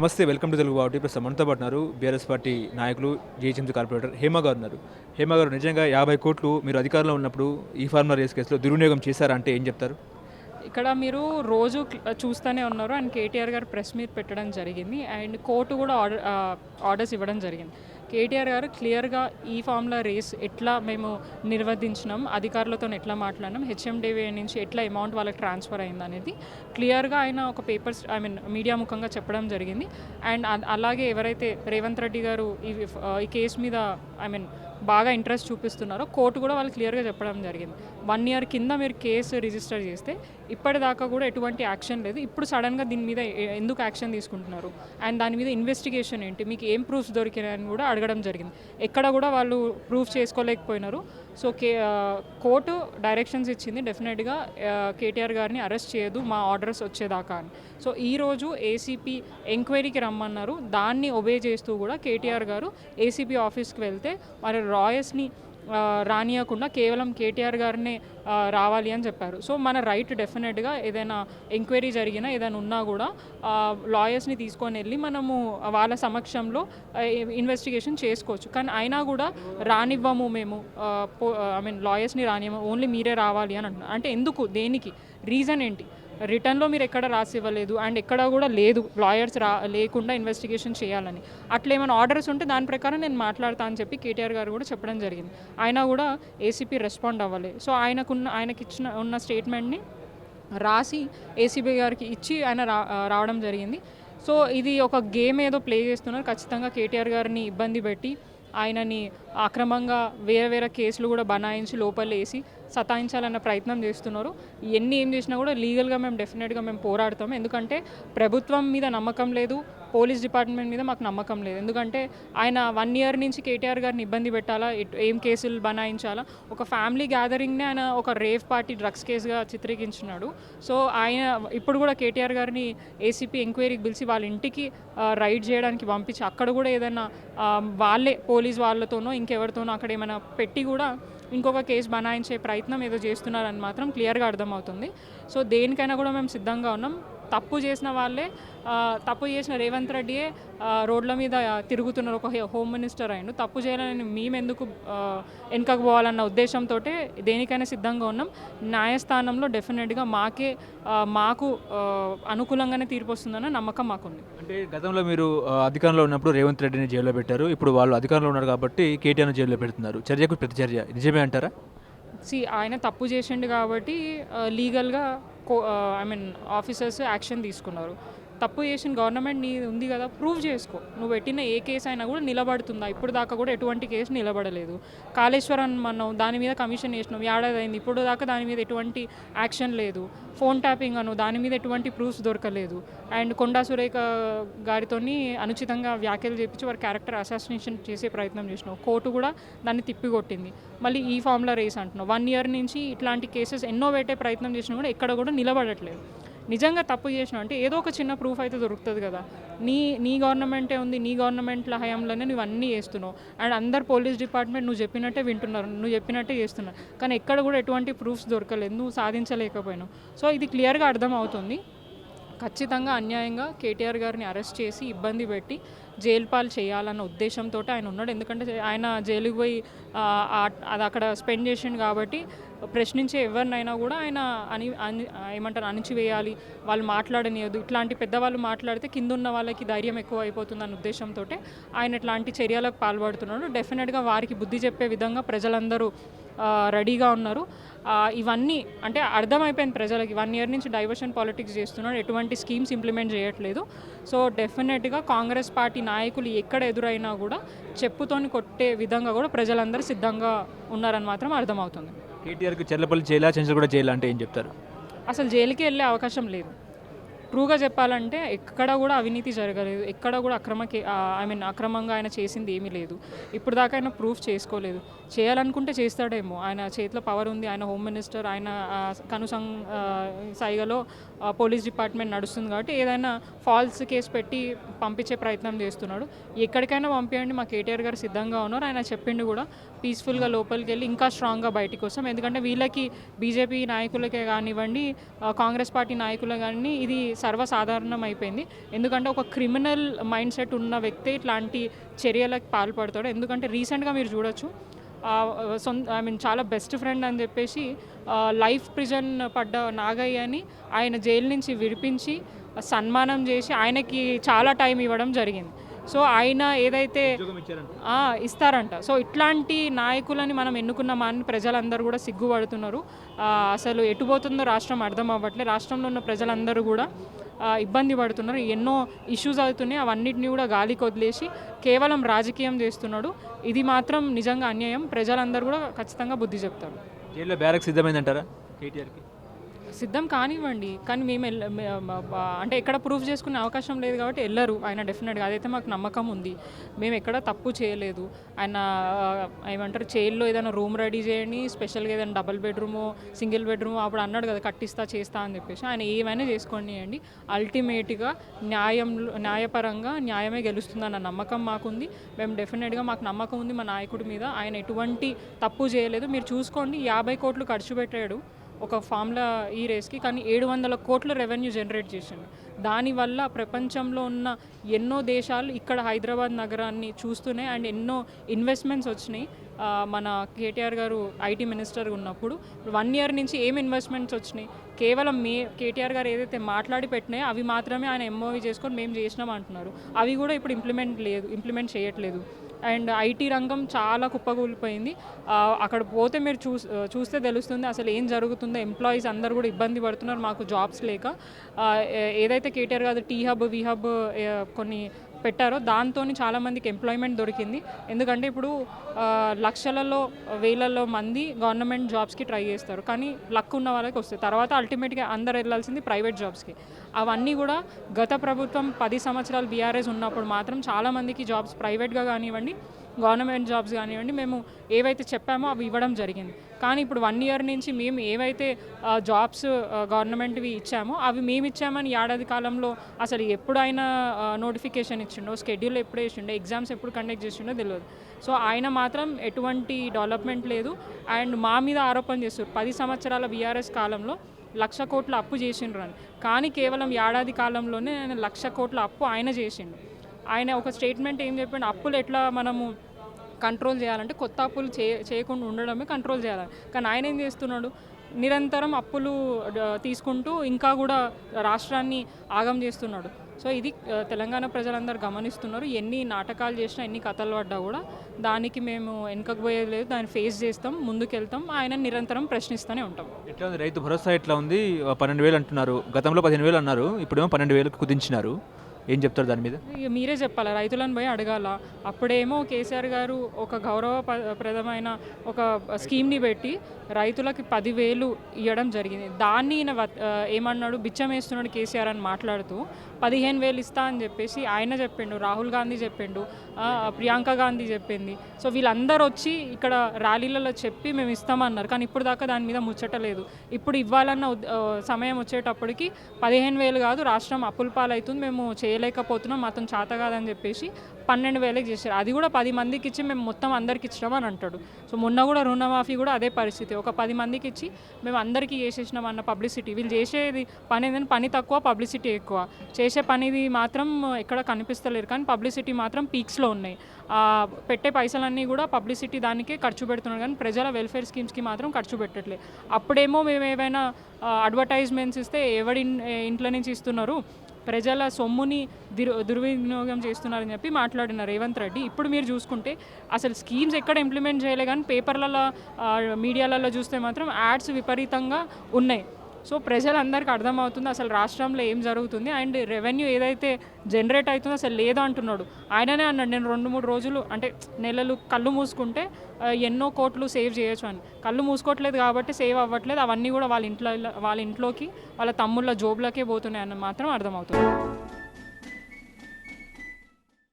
నమస్తే welcome to Telugu బాబు ప్రస్తుతం మనతో పాటు ఉన్నారు బీఆర్ఎస్ పార్టీ నాయకులు జీహెచ్ఎంసీ కార్పొరేటర్ హేమ గారు ఉన్నారు. హేమ గారు నిజంగా యాభై కోట్లు మీరు అధికారంలో ఉన్నప్పుడు ఈ ఫార్మర్ రేస్ కేసులో దుర్వినియోగం చేశారా అంటే ఏం చెప్తారు? ఇక్కడ మీరు రోజు చూస్తూనే ఉన్నారు అండ్ కేటీఆర్ గారు ప్రెస్ మీట్ పెట్టడం జరిగింది అండ్ కోర్టు కూడా ఆర్డర్ ఆర్డర్స్ ఇవ్వడం జరిగింది. కేటీఆర్ గారు క్లియర్గా ఈ ఫామ్లో రేస్ ఎట్లా మేము నిర్వర్తించినాం అధికారులతో ఎట్లా మాట్లాడినాం హెచ్ఎండివి నుంచి ఎట్లా అమౌంట్ వాళ్ళకి ట్రాన్స్ఫర్ అయింది అనేది క్లియర్గా ఆయన ఒక పేపర్స్ ఐ మీన్ మీడియా ముఖంగా చెప్పడం జరిగింది. అండ్ అలాగే ఎవరైతే రేవంత్ రెడ్డి గారు ఈ ఈ కేసు మీద ఐ మీన్ బాగా ఇంట్రెస్ట్ చూపిస్తున్నారో కోర్టు కూడా వాళ్ళు క్లియర్గా చెప్పడం జరిగింది. వన్ ఇయర్ కింద మీరు కేసు రిజిస్టర్ చేస్తే ఇప్పటిదాకా కూడా ఎటువంటి యాక్షన్ లేదు. ఇప్పుడు సడన్గా దీని మీద ఎందుకు యాక్షన్ తీసుకుంటున్నారు? అండ్ దాని మీద ఇన్వెస్టిగేషన్ ఏంటి? మీకు ఏం ప్రూఫ్స్ దొరికినాయని కూడా అడగడం జరిగింది. ఎక్కడ కూడా వాళ్ళు ప్రూఫ్ చేసుకోలేకపోయినారు. సో కే కోర్టు డైరెక్షన్స్ ఇచ్చింది డెఫినెట్గా కేటీఆర్ గారిని అరెస్ట్ చేయదు మా ఆర్డర్స్ వచ్చేదాకా అని. సో ఈరోజు ఏసీపీ ఎంక్వైరీకి రమ్మన్నారు. దాన్ని ఒబే చేస్తూ కూడా కేటీఆర్ గారు ఏసీపీ ఆఫీస్కి వెళ్తే మరి రాయస్ని రానియకుండా కేవలం కేటీఆర్ గారినే రావాలి అని చెప్పారు. సో మన రైట్ డెఫినెట్గా ఏదైనా ఎంక్వైరీ జరిగినా ఏదైనా ఉన్నా కూడా లాయర్స్ని తీసుకొని వెళ్ళి మనము వాళ్ళ సమక్షంలో ఇన్వెస్టిగేషన్ చేసుకోవచ్చు. కానీ అయినా కూడా రానివ్వము మేము ఐ మీన్ లాయర్స్ని రానివ్వము ఓన్లీ మీరే రావాలి అని అంటున్నారు అంటే ఎందుకు? దేనికి? రీజన్ ఏంటి? రిటర్న్లో మీరు ఎక్కడ రాసి ఇవ్వలేదు అండ్ ఎక్కడ కూడా లేదు లాయర్స్ రా లేకుండా ఇన్వెస్టిగేషన్ చేయాలని. అట్లా ఏమైనా ఆర్డర్స్ ఉంటే దాని ప్రకారం నేను మాట్లాడతా అని చెప్పి కేటీఆర్ గారు కూడా చెప్పడం జరిగింది. ఆయన కూడా ఏసీపీ రెస్పాండ్ అవ్వలేదు సో ఆయనకున్న ఆయనకి ఇచ్చిన ఉన్న స్టేట్మెంట్ని రాసి ఏసీబీ గారికి ఇచ్చి ఆయన రా రావడం జరిగింది. సో ఇది ఒక గేమ్ ఏదో ప్లే చేస్తున్నారు. ఖచ్చితంగా కేటీఆర్ గారిని ఇబ్బంది పెట్టి ఆయనని అక్రమంగా వేరే వేరే కేసులు కూడా బనాయించి లోపల వేసి సతాయించాలన్న ప్రయత్నం చేస్తున్నారు. ఎన్ని ఏం చేసినా కూడా లీగల్గా మేము డెఫినెట్గా మేము పోరాడతాం. ఎందుకంటే ప్రభుత్వం మీద నమ్మకం లేదు. పోలీస్ డిపార్ట్మెంట్ మీద మాకు నమ్మకం లేదు. ఎందుకంటే ఆయన వన్ ఇయర్ నుంచి కేటీఆర్ గారిని ఇబ్బంది పెట్టాలా ఏం కేసులు బనాయించాలా? ఒక ఫ్యామిలీ గ్యాదరింగ్నే ఆయన ఒక రేవ్ పార్టీ డ్రగ్స్ కేసుగా చిత్రీకరించినాడు. సో ఆయన ఇప్పుడు కూడా కేటీఆర్ గారిని ఏసీపీ ఎంక్వైరీకి పిలిచి వాళ్ళ ఇంటికి రైడ్ చేయడానికి పంపించి అక్కడ కూడా ఏదైనా వాళ్ళే పోలీస్ వాళ్ళతోనో ఇంకెవరితోనో అక్కడ ఏమైనా పెట్టి కూడా ఇంకొక కేసు బనాయించే ప్రయత్నం ఏదో చేస్తున్నారని మాత్రం క్లియర్గా అర్థమవుతుంది. సో దేనికైనా కూడా మేము సిద్ధంగా ఉన్నాం. తప్పు చేసిన వాళ్ళే తప్పు చేసిన రేవంత్ రెడ్డియే రోడ్ల మీద తిరుగుతున్నారు. ఒక హోమ్ మినిస్టర్ అయ్యిండు. తప్పు చేయాలని మేమెందుకు ఆ, వెనుకకు పోవాలన్న ఉద్దేశంతో దేనికైనా సిద్ధంగా ఉన్నాం. న్యాయస్థానంలో డెఫినెట్గా మాకే మాకు అనుకూలంగానే తీర్పు వస్తుందన్న నమ్మకం మాకుంది. అంటే గతంలో మీరు అధికారంలో ఉన్నప్పుడు రేవంత్ రెడ్డిని జైల్లో పెట్టారు. ఇప్పుడు వాళ్ళు అధికారంలో ఉన్నారు కాబట్టి కేటీఆర్ జైల్లో పెడుతున్నారు. చర్యకు ప్రతిచర్య. నిజమే అంటారా? సి ఆయన తప్పు చేసిండు కాబట్టి లీగల్గా కో ఐ మీన్ ఆఫీసర్స్ యాక్షన్ తీసుకున్నారు. తప్పు చేసిన గవర్నమెంట్ నీ ఉంది కదా ప్రూవ్ చేసుకో. నువ్వు పెట్టిన ఏ కేసు అయినా కూడా నిలబడుతుందా? ఇప్పుడు దాకా కూడా ఎటువంటి కేసు నిలబడలేదు. కాళేశ్వరం మనం దాని మీద కమిషన్ వేసినాం ఏడాది అయింది ఇప్పుడు దాకా దాని మీద ఎటువంటి యాక్షన్ లేదు. ఫోన్ ట్యాపింగ్ అను దాని మీద ఎటువంటి ప్రూఫ్స్ దొరకలేదు. అండ్ కొండా సురేఖ గారితోని అనుచితంగా వ్యాఖ్యలు చేపించి వారి క్యారెక్టర్ అసాసినేషన్ చేసే ప్రయత్నం చేసినావు. కోర్టు కూడా దాన్ని తిప్పికొట్టింది. మళ్ళీ ఈ ఫామ్లో రేస్ అంటున్నావు. వన్ ఇయర్ నుంచి ఇట్లాంటి కేసెస్ ఎన్నో పెట్టే ప్రయత్నం చేసినా కూడా ఎక్కడ కూడా నిలబడట్లేదు. నిజంగా తప్పు చేసినావు అంటే ఏదో ఒక చిన్న ప్రూఫ్ అయితే దొరుకుతుంది కదా. నీ నీ గవర్నమెంటే ఉంది నీ గవర్నమెంట్ల హయాంలోనే నువ్వు అన్నీ చేస్తున్నావు. అండ్ అందరు పోలీస్ డిపార్ట్మెంట్ నువ్వు చెప్పినట్టే వింటున్నారు నువ్వు చెప్పినట్టే చేస్తున్నారు. కానీ ఎక్కడ కూడా ఎటువంటి ప్రూఫ్స్ దొరకలేదు నువ్వు సాధించలేకపోయినావు. సో ఇది క్లియర్గా అర్థమవుతుంది. ఖచ్చితంగా అన్యాయంగా కేటీఆర్ గారిని అరెస్ట్ చేసి ఇబ్బంది పెట్టి జైలు పాలు చేయాలన్న ఉద్దేశంతో ఆయన ఉన్నాడు. ఎందుకంటే ఆయన జైలుకి పోయి అది అక్కడ స్పెండ్ చేసిండు కాబట్టి ప్రశ్నించే ఎవరినైనా కూడా ఆయన అని అని ఏమంటారు అణిచివేయాలి. వాళ్ళు మాట్లాడనియదు. ఇట్లాంటి పెద్దవాళ్ళు మాట్లాడితే కింద ఉన్న వాళ్ళకి ధైర్యం ఎక్కువ అయిపోతుంది అన్న ఉద్దేశంతో ఆయన ఇట్లాంటి చర్యలకు పాల్పడుతున్నాడు. డెఫినెట్గా వారికి బుద్ధి చెప్పే విధంగా ప్రజలందరూ రెడీగా ఉన్నారు. ఇవన్నీ అంటే అర్థమైపోయింది ప్రజలకి. వన్ ఇయర్ నుంచి డైవర్షన్ పాలిటిక్స్ చేస్తున్నాడు. ఎటువంటి స్కీమ్స్ ఇంప్లిమెంట్ చేయట్లేదు. సో డెఫినెట్గా కాంగ్రెస్ పార్టీ నాయకులు ఎక్కడ ఎదురైనా కూడా చెప్పుతోని కొట్టే విధంగా కూడా ప్రజలందరూ సిద్ధంగా ఉన్నారని మాత్రం అర్థమవుతుంది. కేటీఆర్కి చెర్లపల్లి జైలా చెంచల్ కూడా అంటే ఏం చెప్తారు? అసలు జైలుకి వెళ్ళే అవకాశం లేదు. ట్రూగా చెప్పాలంటే ఎక్కడ కూడా అవినీతి జరగలేదు. ఎక్కడ కూడా అక్రమ ఐ మీన్ అక్రమంగా ఆయన చేసింది ఏమీ లేదు. ఇప్పుడు దాకా ఆయన ప్రూఫ్ చేసుకోలేదు. చేయాలనుకుంటే చేస్తాడేమో. ఆయన చేతిలో పవర్ ఉంది. ఆయన హోమ్ మినిస్టర్ ఆయన కనుసం సైగలో పోలీస్ డిపార్ట్మెంట్ నడుస్తుంది కాబట్టి ఏదైనా ఫాల్స్ కేసు పెట్టి పంపించే ప్రయత్నం చేస్తున్నాడు. ఎక్కడికైనా పంపించండి మా కేటీఆర్ గారు సిద్ధంగా ఉన్నారు. ఆయన చెప్పిండు కూడా పీస్ఫుల్గా లోపలికి వెళ్ళి ఇంకా స్ట్రాంగ్గా బయటికి వస్తాం. ఎందుకంటే వీళ్ళకి బీజేపీ నాయకులకే కానివ్వండి కాంగ్రెస్ పార్టీ నాయకులు కానీ ఇది సర్వసాధారణం అయిపోయింది ఎందుకంటే ఒక క్రిమినల్ మైండ్ సెట్ ఉన్న వ్యక్తి ఇట్లాంటి చర్యలకు పాల్పడతాడు. ఎందుకంటే రీసెంట్గా మీరు చూడొచ్చు సొంత ఐ మీన్ చాలా బెస్ట్ ఫ్రెండ్ అని చెప్పేసి లైఫ్ ప్రిజన్ పడ్డ నాగయ్య అని ఆయన జైలు నుంచి విడిపించి సన్మానం చేసి ఆయనకి చాలా టైం ఇవ్వడం జరిగింది. సో ఆయన ఏదైతే ఇస్తారంట. సో ఇట్లాంటి నాయకులని మనం ఎన్నుకున్నామని ప్రజలందరూ కూడా సిగ్గుపడుతున్నారు. అసలు ఎటుపోతుందో రాష్ట్రం అర్థం అవ్వట్లేదు రాష్ట్రంలో ఉన్న ప్రజలందరూ కూడా ఇబ్బంది పడుతున్నారు. ఎన్నో ఇష్యూస్ అవుతున్నాయి. అవన్నిటిని కూడా గాలికి వదిలేసి కేవలం రాజకీయం చేస్తున్నాడు. ఇది మాత్రం నిజంగా అన్యాయం. ప్రజలందరూ కూడా ఖచ్చితంగా బుద్ధి చెప్తారు. జైల్లో బ్యారక్ సిద్ధమైందంటారా? కేటీఆర్కి? సిద్ధం కానివ్వండి కానీ మేము అంటే ఎక్కడ ప్రూఫ్ చేసుకునే అవకాశం లేదు కాబట్టి వెళ్ళరు ఆయన డెఫినెట్గా అదైతే మాకు నమ్మకం ఉంది. మేము ఎక్కడ తప్పు చేయలేదు. ఆయన ఏమంటారు చైల్లో ఏదైనా రూమ్ రెడీ చేయండి స్పెషల్గా ఏదైనా డబుల్ బెడ్రూమ్ సింగిల్ బెడ్రూమ్ అప్పుడు అన్నాడు కదా కట్టిస్తా చేస్తా అని చెప్పేసి ఆయన ఏమైనా చేసుకోండి అండి. అల్టిమేట్గా న్యాయం న్యాయపరంగా న్యాయమే గెలుస్తుందన్న నమ్మకం మాకుంది. మేము డెఫినెట్గా మాకు నమ్మకం ఉంది మా నాయకుడి మీద. ఆయన ఎటువంటి తప్పు చేయలేదు. మీరు చూసుకోండి యాభై కోట్లు ఖర్చు పెట్టాడు. ఒక ఫామ్లా ఈ రేస్కి కానీ ఏడు వందల కోట్ల రెవెన్యూ జనరేట్ చేసింది. దానివల్ల ప్రపంచంలో ఉన్న ఎన్నో దేశాలు ఇక్కడ హైదరాబాద్ నగరాన్ని చూస్తూనే అండ్ ఎన్నో ఇన్వెస్ట్మెంట్స్ వచ్చినాయి. మన కేటీఆర్ గారు ఐటీ మినిస్టర్ ఉన్నప్పుడు వన్ ఇయర్ నుంచి ఏం ఇన్వెస్ట్మెంట్స్ వచ్చినాయి? కేవలం మే కేటీఆర్ గారు ఏదైతే మాట్లాడి పెట్టినాయో అవి మాత్రమే ఆయన ఎంఓవి చేసుకొని మేము చేసినాం అంటున్నారు. అవి కూడా ఇప్పుడు ఇంప్లిమెంట్ లేదు ఇంప్లిమెంట్ చేయట్లేదు. అండ్ ఐటీ రంగం చాలా కుప్పకూలిపోయింది. అక్కడ పోతే మీరు చూ చూస్తే తెలుస్తుంది అసలు ఏం జరుగుతుందో. ఎంప్లాయీస్ అందరు కూడా ఇబ్బంది పడుతున్నారు. మాకు జాబ్స్ లేక. ఏదైతే కేటీఆర్ గారు టీ హబ్ వి హబ్ కొన్ని పెట్టారో దాంతో చాలామందికి ఎంప్లాయ్మెంట్ దొరికింది. ఎందుకంటే ఇప్పుడు లక్షలలో వేలల్లో మంది గవర్నమెంట్ జాబ్స్కి ట్రై చేస్తారు. కానీ లక్ ఉన్న వాళ్ళకి వస్తాయి. తర్వాత అల్టిమేట్గా అందరు వెళ్ళాల్సింది ప్రైవేట్ జాబ్స్కి. అవన్నీ కూడా గత ప్రభుత్వం పది సంవత్సరాలు బీఆర్ఎస్ ఉన్నప్పుడు మాత్రం చాలామందికి జాబ్స్ ప్రైవేట్గా కానివ్వండి గవర్నమెంట్ జాబ్స్ కానివ్వండి మేము ఏవైతే చెప్పామో అవి ఇవ్వడం జరిగింది. కానీ ఇప్పుడు వన్ ఇయర్ నుంచి మేము ఏవైతే జాబ్స్ గవర్నమెంట్వి ఇచ్చామో అవి మేము ఇచ్చామని ఏడాది కాలంలో అసలు ఎప్పుడైనా నోటిఫికేషన్ ఇచ్చిండో షెడ్యూల్ ఎప్పుడు వేసిండో ఎగ్జామ్స్ ఎప్పుడు కండక్ట్ చేసిండో తెలియదు సో ఆయన మాత్రం ఎటువంటి డెవలప్మెంట్ లేదు. అండ్ మా మీద ఆరోపణ చేస్తారు పది సంవత్సరాల బీఆర్ఎస్ కాలంలో లక్ష కోట్ల అప్పు చేసిండ్రు అని. కానీ కేవలం ఏడాది కాలంలోనే ఆయన లక్ష కోట్ల అప్పు ఆయన చేసిండు. ఆయన ఒక స్టేట్మెంట్ ఏం చెప్పండి అప్పులు ఎట్లా మనము కంట్రోల్ చేయాలంటే కొత్త అప్పులు చే చేయకుండా ఉండడమే కంట్రోల్ చేయాలి. కానీ ఆయన ఏం చేస్తున్నాడు? నిరంతరం అప్పులు తీసుకుంటూ ఇంకా కూడా రాష్ట్రాన్ని ఆగం చేస్తున్నాడు. సో ఇది తెలంగాణ ప్రజలందరూ గమనిస్తున్నారు. ఎన్ని నాటకాలు చేసినా ఎన్ని కథలు పడ్డా కూడా దానికి మేము వెనుకకు పోయేది లేదు. దాన్ని ఫేస్ చేస్తాం ముందుకెళ్తాం. ఆయన నిరంతరం ప్రశ్నిస్తూనే ఉంటాం. ఎట్లా ఉంది? రైతు భరోసా ఎట్లా ఉంది? పన్నెండు వేలు అంటున్నారు. గతంలో పదిహేను వేలు అన్నారు. ఇప్పుడేమో పన్నెండు వేలకు కుదించినారు. ఏం చెప్తారు దాని మీద? మీరే చెప్పాలి? రైతులను పోయి అడగాల. అప్పుడేమో కేసీఆర్ గారు ఒక గౌరవప్రదమైన ఒక స్కీమ్ని పెట్టి రైతులకి పదివేలు ఇవ్వడం జరిగింది. దాన్ని ఈయన ఏమన్నాడు? బిచ్చం వేస్తున్నాడు కేసీఆర్ అని మాట్లాడుతూ పదిహేను వేలు ఇస్తా అని చెప్పేసి ఆయన చెప్పిండు రాహుల్ గాంధీ చెప్పిండు ప్రియాంక గాంధీ చెప్పింది. సో వీళ్ళందరూ వచ్చి ఇక్కడ ర్యాలీలలో చెప్పి మేము ఇస్తామన్నారు. కానీ ఇప్పుడు దాకా దాని మీద ముచ్చటలేదు ఇప్పుడు ఇవ్వాలన్న సమయం వచ్చేటప్పటికి పదిహేను వేలు కాదు రాష్ట్రం అప్పులపాలవుతుంది మేము చేయలేకపోతున్నాం మాత్రం చేత కాదని చెప్పేసి పన్నెండు వేలకు చేశారు. అది కూడా పది మందికి ఇచ్చి మేము మొత్తం అందరికి ఇచ్చినాం అని అంటాడు. సో మొన్న కూడా రుణమాఫీ కూడా అదే పరిస్థితి. ఒక పది మందికి ఇచ్చి మేము అందరికీ చేసేసినాం అన్న పబ్లిసిటీ. వీళ్ళు చేసేది పని ఏంటంటే పని తక్కువ పబ్లిసిటీ ఎక్కువ. చేసే పనిది మాత్రం ఎక్కడ కనిపిస్తలేరు కానీ పబ్లిసిటీ మాత్రం పీక్స్లో ఉన్నాయి. పెట్టే పైసలన్నీ కూడా పబ్లిసిటీ దానికే ఖర్చు పెడుతున్నారు. కానీ ప్రజల వెల్ఫేర్ స్కీమ్స్కి మాత్రం ఖర్చు పెట్టట్లేదు అప్పుడేమో మేము ఏమైనా అడ్వర్టైజ్మెంట్స్ ఇస్తే ఎవడి ఇంట్లో నుంచి ఇస్తున్నారు? ప్రజల సొమ్ముని దుర్ దుర్వినియోగం చేస్తున్నారని చెప్పి మాట్లాడిన రేవంత్ రెడ్డి. ఇప్పుడు మీరు చూసుకుంటే అసలు స్కీమ్స్ ఎక్కడ ఇంప్లిమెంట్ చేయలే. కానీ పేపర్లలో మీడియాలలో చూస్తే మాత్రం యాడ్స్ విపరీతంగా ఉన్నాయి. సో ప్రజలందరికీ అర్థమవుతుంది అసలు రాష్ట్రంలో ఏం జరుగుతుంది అండ్ రెవెన్యూ ఏదైతే జనరేట్ అవుతుందో అసలు లేదు అంటున్నాడు. ఆయననే అన్నాడు నేను రెండు మూడు రోజులు అంటే నెలలు కళ్ళు మూసుకుంటే ఎన్నో కోట్లు సేవ్ చేయొచ్చు అని. కళ్ళు మూసుకోవట్లేదు కాబట్టి సేవ్ అవ్వట్లేదు అవన్నీ కూడా వాళ్ళ ఇంట్లో వాళ్ళ ఇంట్లోకి వాళ్ళ తమ్ముళ్ళ జోబులకే పోతున్నాయి అని మాత్రం అర్థమవుతుంది.